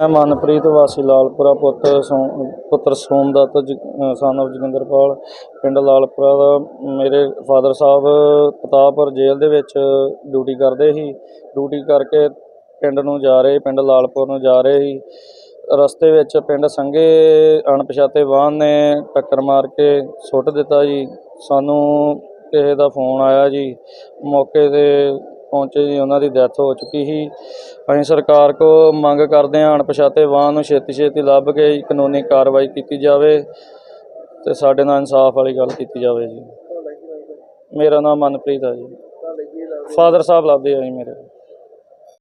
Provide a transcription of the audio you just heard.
ਮੈਂ ਮਨਪ੍ਰੀਤ ਵਾਸੀ ਲਾਲਪੁਰਾ ਪੁੱਤਰ ਸੋਮ ਪੁੱਤਰ ਸੋਮਦੱਤ ਸਾਨਵ ਜੋਗਿੰਦਰਪਾਲ, ਪਿੰਡ ਲਾਲਪੁਰਾ ਦਾ। ਮੇਰੇ ਫਾਦਰ ਸਾਹਿਬ ਪਤਾਪੁਰ ਜੇਲ੍ਹ ਦੇ ਵਿੱਚ ਡਿਊਟੀ ਕਰਦੇ ਸੀ। ਡਿਊਟੀ ਕਰਕੇ ਪਿੰਡ ਨੂੰ ਜਾ ਰਹੇ, ਪਿੰਡ ਲਾਲਪੁਰ ਨੂੰ ਜਾ ਰਹੇ ਸੀ। ਰਸਤੇ ਵਿੱਚ ਪਿੰਡ ਸੰਘੇ ਅਣਪਛਾਤੇ ਵਾਹਨ ਨੇ ਟੱਕਰ ਮਾਰ ਕੇ ਸੁੱਟ ਦਿੱਤਾ ਜੀ। ਸਾਨੂੰ ਕਿਸੇ ਦਾ ਫੋਨ ਆਇਆ ਜੀ। ਮੌਕੇ ਤੇ ਪਹੁੰਚੇ ਜੀ, ਉਹਨਾਂ ਦੀ ਡੈਥ ਹੋ ਚੁੱਕੀ ਸੀ। ਅਸੀਂ ਸਰਕਾਰ ਕੋ ਮੰਗ ਕਰਦੇ ਹਾਂ, ਅਣਪਛਾਤੇ ਵਾਹਨ ਨੂੰ ਛੇਤੀ ਛੇਤੀ ਲੱਭ ਕੇ ਕਾਨੂੰਨੀ ਕਾਰਵਾਈ ਕੀਤੀ ਜਾਵੇ ਤੇ ਸਾਡੇ ਨਾਲ ਇਨਸਾਫ ਵਾਲੀ ਗੱਲ ਕੀਤੀ ਜਾਵੇ ਜੀ। ਮੇਰਾ ਨਾਮ ਮਨਪ੍ਰੀਤ ਆ ਜੀ। ਫਾਦਰ ਸਾਹਿਬ ਲੱਭਦੇ ਆ ਜੀ ਮੇਰੇ।